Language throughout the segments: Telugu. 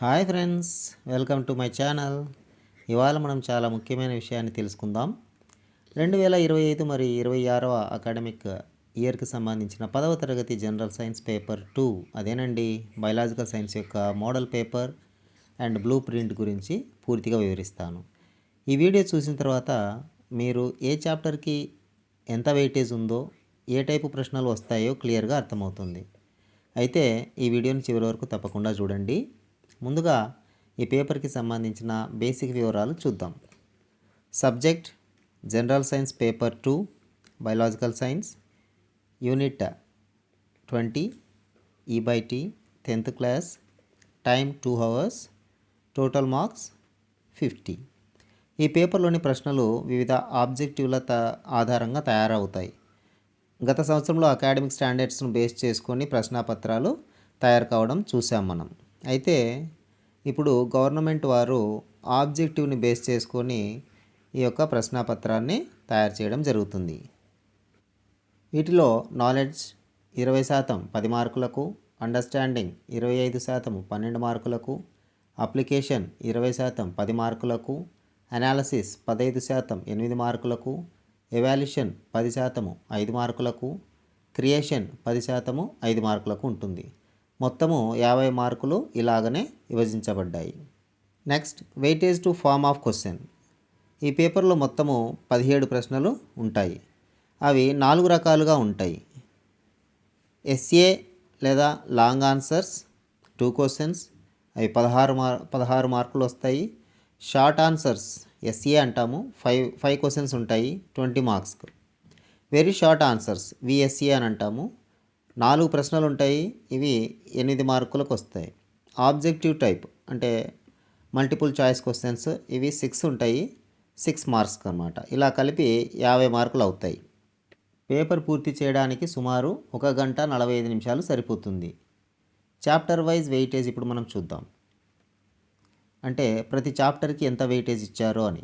Hi friends welcome to my channel. ఇవాళ మనం చాలా ముఖ్యమైన విషయాన్ని తెలుసుకుందాం. రెండు వేల ఇరవై ఐదు మరియు ఇరవై ఆరవ అకాడమిక్ ఇయర్కి సంబంధించిన పదవ తరగతి జనరల్ సైన్స్ పేపర్ టూ అదేనండి? బయలాజికల్ సైన్స్ యొక్క model paper and blue print గురించి పూర్తిగా వివరిస్తాను. ఈ వీడియో చూసిన తర్వాత మీరు ఏ చాప్టర్కి ఎంత వెయిటేజ్ ఉందో ఏ టైపు ప్రశ్నలు వస్తాయో క్లియర్గా అర్థమవుతుంది. అయితే ఈ వీడియోని చివరి వరకు తప్పకుండా చూడండి. ముందుగా ఈ పేపర్కి సంబంధించిన బేసిక్ వివరాలు చూద్దాం. Subject general science paper two biological science unit twenty E by T tenth class time two hours total marks fifty. ఈ పేపర్లోని ప్రశ్నలు వివిధ ఆబ్జెక్టివ్ల త ఆధారంగా తయారవుతాయి. గత సంవత్సరంలో అకాడమిక్ స్టాండర్డ్స్ను బేస్ చేసుకొని ప్రశ్నాపత్రాలు తయారు కావడం చూసాం మనం. అయితే ఇప్పుడు గవర్నమెంట్ వారు ఆబ్జెక్టివ్ని బేస్ చేసుకొని ఈ యొక్క ప్రశ్నాపత్రాన్ని తయారు చేయడం జరుగుతుంది. వీటిలో నాలెడ్జ్ ఇరవై శాతం పది మార్కులకు అండర్స్టాండింగ్ ఇరవై ఐదు శాతం పన్నెండు మార్కులకు అప్లికేషన్ ఇరవై శాతం పది మార్కులకు అనాలసిస్ పదహైదు శాతం ఎనిమిది మార్కులకు ఎవాల్యుషన్ పది శాతము ఐదు మార్కులకు క్రియేషన్ పది శాతము ఐదు మార్కులకు ఉంటుంది. మొత్తము యాభై మార్కులు ఇలాగనే విభజించబడ్డాయి. Next weightage to form of question. ఈ పేపర్లో మొత్తము పదిహేడు ప్రశ్నలు ఉంటాయి. అవి నాలుగు రకాలుగా ఉంటాయి. ఎస్ఏ లేదా లాంగ్ ఆన్సర్స్ టూ క్వశ్చన్స్ అవి పదహారు మార్ పదహారు మార్కులు వస్తాయి. షార్ట్ ఆన్సర్స్ ఎస్ఏ అంటాము ఫైవ్ ఫైవ్ క్వశ్చన్స్ ఉంటాయి ట్వంటీ మార్క్స్కు. వెరీ షార్ట్ ఆన్సర్స్ విఎస్ఏ అని అంటాము నాలుగు ప్రశ్నలు ఉంటాయి ఇవి ఎనిమిది మార్కులకు వస్తాయి ఆబ్జెక్టివ్ టైప్ అంటే మల్టిపుల్ చాయిస్ క్వశ్చన్స్ ఇవి సిక్స్ ఉంటాయి సిక్స్ మార్క్స్ అనమాట ఇలా కలిపి యాభై మార్కులు అవుతాయి పేపర్ పూర్తి చేయడానికి సుమారు ఒక గంట నలభై ఐదు నిమిషాలు సరిపోతుంది. చాప్టర్ వైజ్ వెయిటేజ్ ఇప్పుడు మనం చూద్దాం. అంటే ప్రతి చాప్టర్కి ఎంత వెయిటేజ్ ఇచ్చారో అని.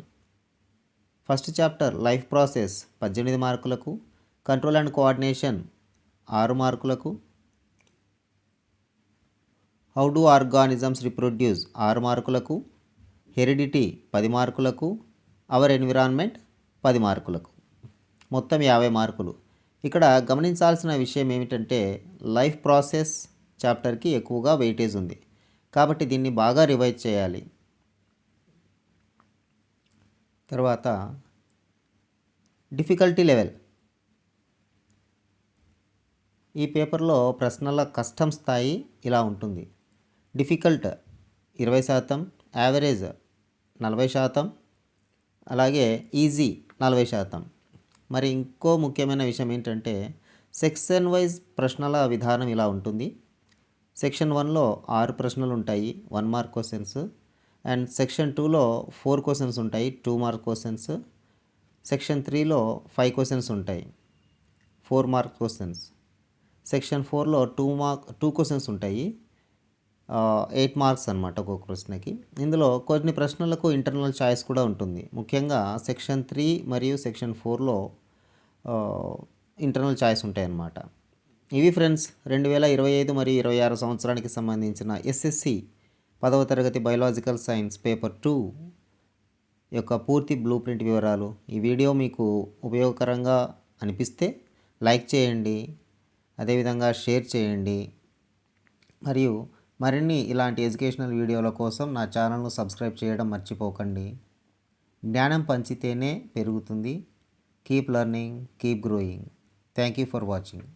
ఫస్ట్ చాప్టర్ లైఫ్ ప్రాసెస్ పద్దెనిమిది మార్కులకు కంట్రోల్ అండ్ కోఆర్డినేషన్ ఆరు మార్కులకు. హౌ డు ఆర్గానిజమ్స్ రిప్రొడ్యూస్ ఆరు మార్కులకు. హెరిడిటీ పది మార్కులకు. అవర్ ఎన్విరాన్మెంట్ పది మార్కులకు. మొత్తం యాభై మార్కులు. ఇక్కడ గమనించాల్సిన విషయం ఏమిటంటే లైఫ్ ప్రాసెస్ చాప్టర్కి ఎక్కువగా వెయిటేజ్ ఉంది. కాబట్టి దీన్ని బాగా రివైజ్ చేయాలి. తర్వాత డిఫికల్టీ లెవెల్ ఈ పేపర్లో ప్రశ్నల కష్టం స్థాయి ఇలా ఉంటుంది. డిఫికల్ట్ ఇరవై శాతం యావరేజ్ నలభై శాతం అలాగే ఈజీ నలభై శాతం. మరి ఇంకో ముఖ్యమైన విషయం ఏంటంటే సెక్షన్ వైజ్ ప్రశ్నల విధానం ఇలా ఉంటుంది. సెక్షన్ వన్లో ఆరు ప్రశ్నలు ఉంటాయి one mark questions. And section టూలో ఫోర్ క్వశ్చన్స్ ఉంటాయి టూ మార్క్ క్వశ్చన్స్. సెక్షన్ త్రీలో ఫైవ్ క్వశ్చన్స్ ఉంటాయి ఫోర్ మార్క్ క్వశ్చన్స్. సెక్షన్ ఫోర్లో టూ మార్క్ టూ క్వశ్చన్స్ ఉంటాయి. ఎయిట్ మార్క్స్ అనమాట ఒక్కొక్క ప్రశ్నకి. ఇందులో కొన్ని ప్రశ్నలకు ఇంటర్నల్ చాయిస్ కూడా ఉంటుంది. ముఖ్యంగా సెక్షన్ త్రీ మరియు సెక్షన్ ఫోర్లో ఇంటర్నల్ చాయిస్ ఉంటాయన్నమాట ఇవి ఫ్రెండ్స్ రెండు వేల ఇరవై ఐదు మరియు ఇరవై ఆరు సంవత్సరానికి సంబంధించిన ఎస్ఎస్సి పదవ తరగతి బయోలాజికల్ సైన్స్ పేపర్ టూ యొక్క పూర్తి బ్లూ ప్రింట్ వివరాలు. ఈ వీడియో మీకు ఉపయోగకరంగా అనిపిస్తే లైక్ చేయండి. అదేవిధంగా షేర్ చేయండి. మరియు మరిన్ని ఇలాంటి ఎడ్యుకేషనల్ వీడియోల కోసం నా ఛానల్ను సబ్స్క్రైబ్ చేయడం మర్చిపోకండి. జ్ఞానం పంచితేనే పెరుగుతుంది. Keep learning keep growing thank you for watching